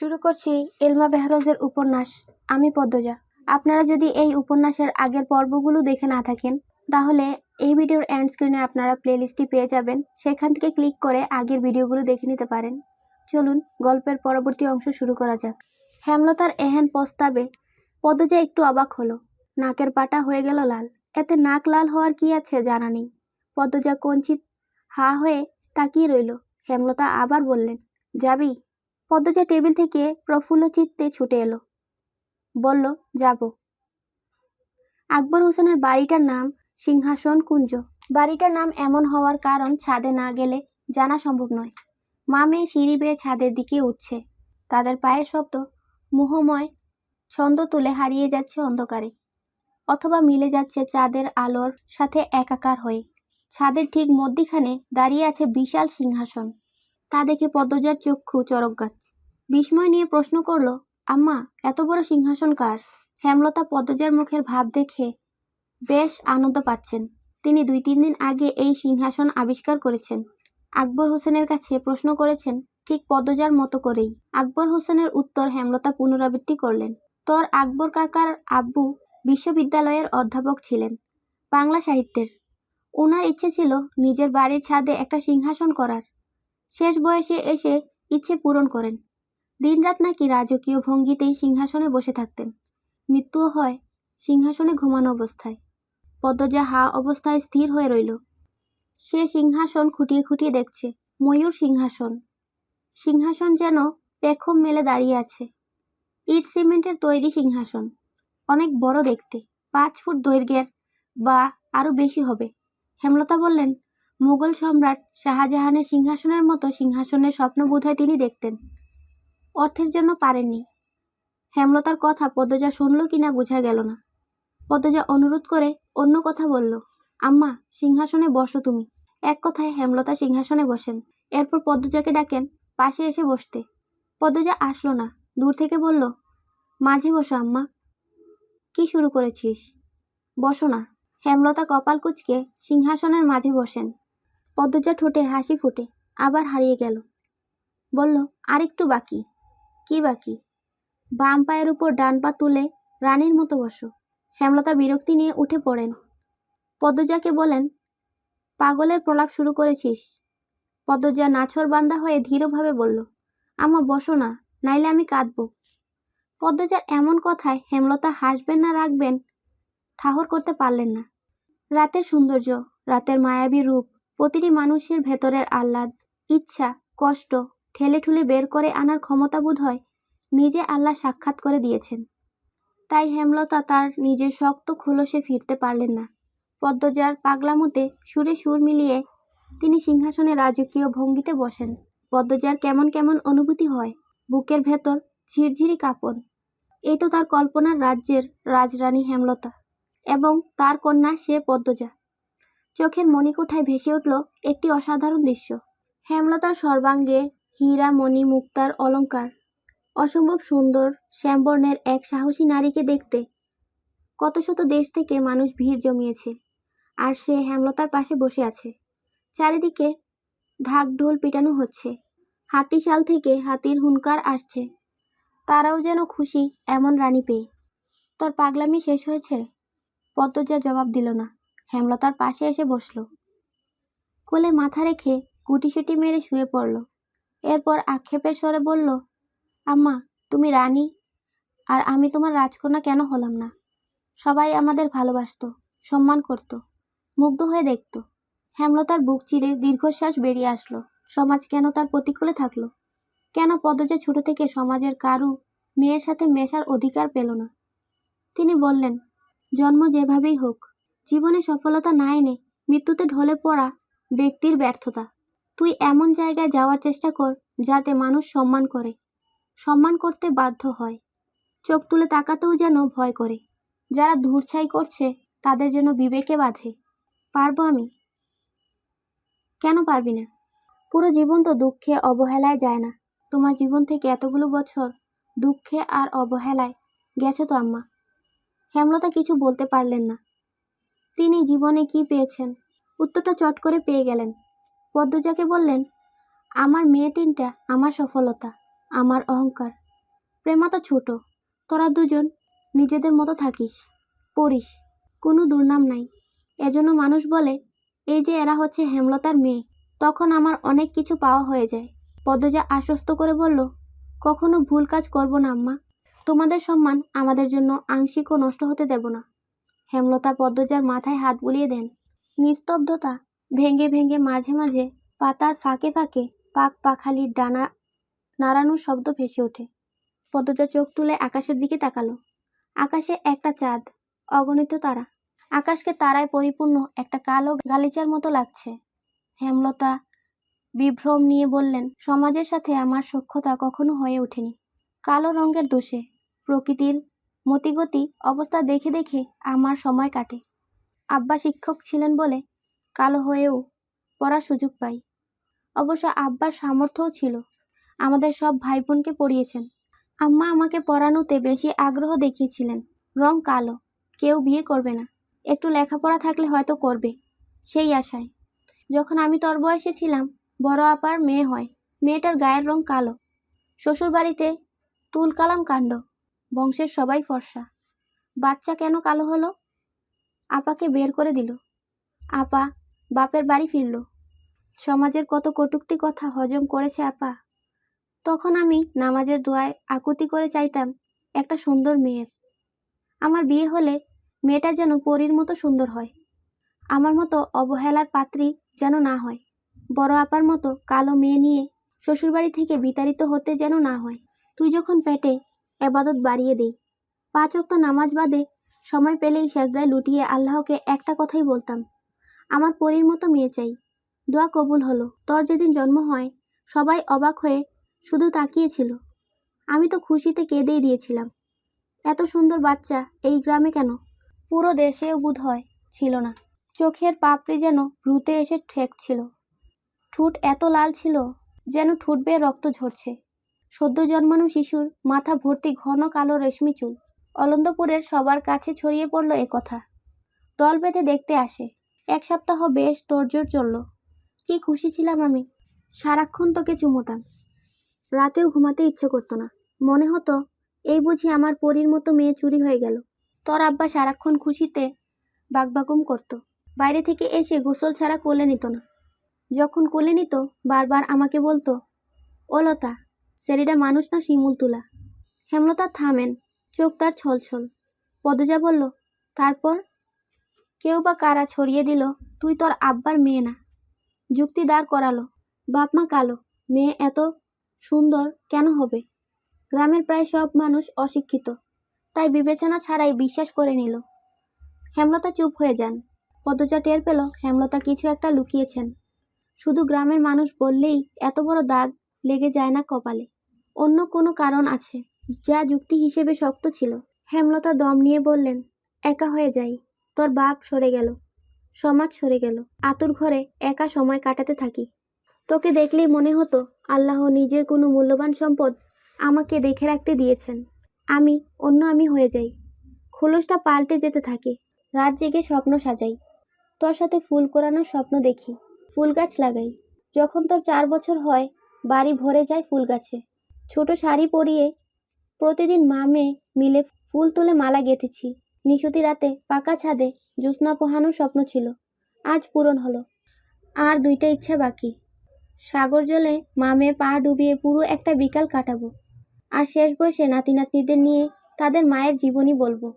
শুরু করছি এলমা বেহরজের উপন্যাস, আমি পদ্মজা। আপনারা যদি এই উপন্যাসের আগের পর্বগুলো দেখে না থাকেন, তাহলে এই ভিডিওর এন্ড স্ক্রিনে আপনারা প্লেলিস্টটি পেয়ে যাবেন। সেখান থেকে ক্লিক করে আগের ভিডিওগুলো দেখে নিতে পারেন। চলুন, গল্পের পরবর্তী অংশ শুরু করা যাক। হেমলতার এহেন প্রস্তাবে পদ্মজা একটু অবাক হলো। নাকের পাটা হয়ে গেল লাল। এতে নাক লাল হওয়ার কি আছে জানা নেই। পদ্মজা কঞ্চিত হা হয়ে তাকিয়ে রইল। হেমলতা আবার বললেন, যাবি? পদ্মজা টেবিল থেকে প্রফুল্ল চিত্তে ছুটে এলো। বলল, যাব। আকবর হোসেনের বাড়িটার নাম সিংহাসন কুঞ্জ। বাড়িটার নাম এমন হওয়ার কারণ ছাদে না গেলে জানা সম্ভব নয়। মা মেয়ে সিঁড়ি বেয়ে ছাদের দিকে উঠছে। তাদের পায়ের শব্দ মোহময় ছন্দ তুলে হারিয়ে যাচ্ছে অন্ধকারে, অথবা মিলে যাচ্ছে চাঁদের আলোর সাথে একাকার হয়ে। ছাদের ঠিক মধ্যিখানে দাঁড়িয়ে আছে বিশাল সিংহাসন। তা দেখে পদ্মজার চক্ষু চরকগাছ বিস্ময় নিয়ে প্রশ্ন করল, আম্মা, এত বড় সিংহাসন কার? হেমলতা পদ্মজার মুখের ভাব দেখে বেশ আনন্দ পাচ্ছেন। তিনি দুই তিন দিন আগে এই সিংহাসন আবিষ্কার করেছেন। আকবর হোসেনের কাছে প্রশ্ন করেছেন, ঠিক পদ্মজার মতো করেই। আকবর হোসেনের উত্তর হেমলতা পুনরাবৃত্তি করলেন। তোর আকবর কাকার আব্বু বিশ্ববিদ্যালয়ের অধ্যাপক ছিলেন, বাংলা সাহিত্যের। ওনার ইচ্ছে ছিল নিজের বাড়ির ছাদে একটা সিংহাসন করার। শেষ বয়সে এসে ইচ্ছে পূরণ করেন। দিনরাত নাকি রাজকীয় ভঙ্গিতেই সিংহাসনে বসে থাকতেন। মৃত্যুও হয় সিংহাসনে ঘুমানো অবস্থায়। পদ্মজা হা অবস্থায় স্থির হয়ে রইল। সে সিংহাসন খুঁটিয়ে খুঁটিয়ে দেখছে, ময়ূর সিংহাসন। সিংহাসন যেন পেখম মেলে দাঁড়িয়ে আছে। ইট সিমেন্টের তৈরি সিংহাসন, অনেক বড় দেখতে। পাঁচ ফুট দৈর্ঘ্যের বা আরও বেশি হবে। হেমলতা বললেন মুঘল সম্রাট শাহজাহানের সিংহাসনের মতো সিংহাসনের স্বপ্ন বোধহয় তিনি দেখতেন। অর্থের জন্য পারেননি। হেমলতার কথা পদ্মজা শুনল কিনা বোঝা গেল না। পদ্মজা অনুরোধ করে অন্য কথা বলল, আম্মা, সিংহাসনে বসো তুমি। এক কথায় হেমলতা সিংহাসনে বসেন। এরপর পদ্মজাকে ডাকেন পাশে এসে বসতে। পদ্মজা আসলো না, দূর থেকে বলল, মাঝে বসো আম্মা। কি শুরু করেছিস? বসো না। হেমলতা কপাল কুচকে সিংহাসনের মাঝে বসেন। পদ্মজা ঠোঁটে হাসি ফুটে, আবার হারিয়ে গেল। বলল, আরেকটু বাকি। কি বাকি? বাম পায়ের উপর ডান পা তুলে রানীর মতো বসো। হেমলতা বিরক্তি নিয়ে উঠে পড়েন। পদ্মজাকে বলেন, পাগলের প্রলাপ শুরু করেছিস। পদ্মজা নাছর বান্দা হয়ে ধীরভাবে বলল, আমা, বসো না, নাইলে আমি কাঁদব। পদ্মজার এমন কথায় হেমলতা হাসবেন না রাখবেন, ঠাহর করতে পারলেন না। রাতের সৌন্দর্য, রাতের মায়াবী রূপ প্রতিটি মানুষের ভেতরের আহ্লাদ, ইচ্ছা, কষ্ট ঠেলে ঠুলে বের করে আনার ক্ষমতা বোধ হয় নিজে আল্লাহ সাক্ষাৎ করে দিয়েছেন। তাই হেমলতা তার নিজের শক্ত খোলসে ফিরতে পারলেন না। পদ্মজার পাগলামুতে সুরে সুর মিলিয়ে তিনি সিংহাসনে রাজকীয় ভঙ্গিতে বসেন। পদ্মজার কেমন কেমন অনুভূতি হয়, বুকের ভেতর ঝিরঝিরি কাঁপন। এই তো তার কল্পনার রাজ্যের রাজরানী হেমলতা এবং তার কন্যা সে পদ্মজা। চোখের মণিকোঠায় ভেসে উঠল একটি অসাধারণ দৃশ্য। হেমলতার সর্বাঙ্গে হীরা, মণি, মুক্তার অলঙ্কার। অসম্ভব সুন্দর শ্যামবর্ণের এক সাহসী নারীকে দেখতে। কত শত দেশ থেকে মানুষ ভিড় জমিয়েছে, আর সে হেমলতার পাশে বসে আছে। চারিদিকে ঢাক ঢোল পিটানো হচ্ছে। হাতিশাল থেকে হাতির হুঙ্কার আসছে। তারাও যেন খুশি, এমন রানী পেয়ে। তোর পাগলামি শেষ হয়েছে? পদ্মজা জবাব দিল না। হেমলতার পাশে এসে বসল। কোলে মাথা রেখে গুটিসুটি মেরে শুয়ে পড়ল। এরপর আক্ষেপের স্বরে বলল, আম্মা, তুমি রানী, আর আমি তোমার রাজকন্যা কেন হলাম না? সবাই আমাদের ভালোবাসতো, সম্মান করত, মুগ্ধ হয়ে দেখত হেমলতার বুক চিরে দীর্ঘশ্বাস বেরিয়ে আসলো। সমাজ কেন তার প্রতিকূলে থাকল? কেন পদজা ছোট থেকে সমাজের কারু মেয়ের সাথে মেশার অধিকার পেল না? তিনি বললেন, জন্ম যেভাবেই হোক জীবনে সফলতা না এনে মৃত্যুতে ঢলে পড়া ব্যক্তির ব্যর্থতা। তুই এমন জায়গায় যাওয়ার চেষ্টা কর যাতে মানুষ সম্মান করে। সম্মান করতে বাধ্য হয়। চোখ তুলে তাকাতেও যেন ভয় করে। যারা ধূরছাই করছে, তাদের যেন বিবেকে বাঁধে। পারব আমি? কেন পারবি না? পুরো জীবন তো দুঃখে অবহেলায় যায় না। তোমার জীবন থেকে এতগুলো বছর দুঃখে আর অবহেলায় গেছে তো আম্মা। হেমলতা কিছু বলতে পারলেন না। তিনি জীবনে কি পেয়েছেন? উত্তরটা চট করে পেয়ে গেলেন। পদ্মজাকে বললেন, আমার মেয়ে তিনটা, আমার সফলতা, আমার অহংকার। প্রেমা তো ছোট, তোরা দুজন নিজেদের মতো থাকিস, পড়িস, কোনো দুর্নাম নাই। এজন্য মানুষ বলে, এই যে এরা হচ্ছে হেমলতার মেয়ে, তখন আমার অনেক কিছু পাওয়া হয়ে যায়। পদ্মজা আশ্বস্ত করে বলল, কখনো ভুল কাজ করব না, আম্মা। তোমাদের সম্মান আমাদের জন্য আংশিকও নষ্ট হতে দেব না। হেমলতা পদ্মজার মাথায় হাত বুলিয়ে দেন। নিস্তব্ধতা ভেঙে ভেঙে মাঝে মাঝে পাতার ফাঁকে ফাঁকে পাক পাখালির ডানা নাড়ানোর শব্দ ভেসে ওঠে। পদ্মজা চোখ তুলে আকাশের দিকে তাকালো। আকাশে একটা চাঁদ, অগণিত তারা। আকাশকে তারায় পরিপূর্ণ একটা কালো গালিচার মতো লাগছে। হেমলতা বিভ্রম নিয়ে বললেন, সমাজের সাথে আমার সখ্যতা কখনো হয়ে ওঠেনি। কালো রঙের দোষে, প্রকৃতির মতিগতি অবস্থা দেখে দেখে আমার সময় কাটে। আব্বা শিক্ষক ছিলেন বলে কালো হয়েও পড়ার সুযোগ পাই। অবশ্য আব্বার সামর্থ্যও ছিল। আমাদের সব ভাই বোনকে পড়িয়েছেন। আম্মা আমাকে পড়ানোতে বেশি আগ্রহ দেখিয়েছিলেন। রং কালো, কেউ বিয়ে করবে না। একটু লেখাপড়া থাকলে হয়তো করবে, সেই আশায়। যখন আমি তোর বয়সে ছিলাম, বড় আপার মেয়ে হয়। মেয়েটার গায়ের রং কালো। শ্বশুর বাড়িতে তুল কালাম কাণ্ড। বংশের সবাই ফর্সা। বাচ্চা কেন কালো হলো? আপাকে বের করে দিল। আপা, বাপের বাড়ি ফিরল। সমাজের কত কটুক্তি কথা হজম করেছে আপা। তখন আমি নামাজের দোয়ায় আকুতি করে চাইতাম, একটা সুন্দর মেয়ের। আমার বিয়ে হলে মেয়েটা যেন পরীর মতো সুন্দর হয়। আমার মতো অবহেলার পাত্রী যেন না হয়। বড় আপার মতো কালো মেয়ে নিয়ে শ্বশুরবাড়ি থেকে বিতাড়িত হতে যেন না হয়। তুই যখন পেটে এবাদত বাড়িয়ে দিই। পাঁচ অক্ত নামাজ বাদে সময় পেলেই সেজদায় লুটিয়ে আল্লাহকে একটা কথাই বলতাম, আমার পরীর মতো মেয়ে চাই। দোয়া কবুল হলো। তোর যেদিন জন্ম হয়, সবাই অবাক হয়ে শুধু তাকিয়েছিল আমি তো খুশিতে কেঁদেই দিয়েছিলাম। এত সুন্দর বাচ্চা, এই গ্রামে কেন? পুরো দেশেও বোধ হয় ছিল না। চোখের পাপড়ি যেন ভ্রুতে এসে ঠেকছিল। ঠোঁট এত লাল ছিল, যেন ঠোঁট বেয়ে রক্ত ঝরছে। সদ্য জন্মানো শিশুর মাথা ভর্তি ঘন কালো রেশমি চুল। অলন্দপুরের সবার কাছে ছড়িয়ে পড়ল এ কথা। দল বেঁধে দেখতে আসে। এক সপ্তাহ বেশ তোড়জোড় চলল। কি খুশি ছিলাম আমি। সারাক্ষণ তোকে চুমোতাম। রাতেও ঘুমাতে ইচ্ছে করতো না। মনে হতো, এই বুঝি আমার পরীর মতো মেয়ে চুরি হয়ে গেল। তোর আব্বা সারাক্ষণ খুশিতে বাগবাগুম করতো। বাইরে থেকে এসে গোসল ছাড়া কোলে নিত না। যখন কোলে নিত, বারবার আমাকে বলতো, ও লতা সেরিটা মানুষ না শিমুল তুলা। হেমলতা থামেন, চোখ তার ছলছল। পদজা বলল, তারপর? কেউ বা কারা ছড়িয়ে দিল, তুই তোর আব্বার মেয়ে না। যুক্তি দাঁড় করালো, বাপ মা কালো, মেয়ে এত সুন্দর কেন হবে? গ্রামের প্রায় সব মানুষ অশিক্ষিত, তাই বিবেচনা ছাড়াই বিশ্বাস করে নিল। হেমলতা চুপ হয়ে যান। পদজা টের পেল, হেমলতা কিছু একটা লুকিয়েছেন। শুধু গ্রামের মানুষ বললেই এত বড় দাগ লেগে যায় না কপালে। অন্য কোনো কারণ আছে, যা যুক্তি হিসেবে শক্ত ছিল। হেমলতা দম নিয়ে বললেন, একা হয়ে যাই, তোর বাপ সরে গেল, সমাজ সরে গেল, আতুর ঘরে একা সময় কাটাতে থাকি। তোকে দেখলেই মনে হতো, আল্লাহ নিজের কোনো মূল্যবান সম্পদ আমাকে দেখে রাখতে দিয়েছেন। আমি, অন্য আমি হয়ে যাই। খোলসটা পাল্টে যেতে থাকে, রাত জেগে স্বপ্ন সাজাই। তোর সাথে ফুল কোরানোর স্বপ্ন দেখি, ফুল গাছ লাগাই। যখন তোর চার বছর হয় বাড়ি ভরে যায় ফুল গাছে। ছোট শাড়ি পরিয়ে প্রতিদিন মা মেয়ে মিলে ফুল তুলে মালা গেঁথেছি। নিশুতি রাতে পাকা ছাদে জ্যোৎস্না পোহানোর স্বপ্ন ছিল। আজ পূরণ হলো। আর দুইটা ইচ্ছা বাকি। সাগর জলে মা মেয়ে পা ডুবিয়ে পুরো একটা বিকাল কাটাবো। আর শেষ বয়সে নাতি নাতনিদের নিয়ে তাদের মায়ের জীবনী বলব।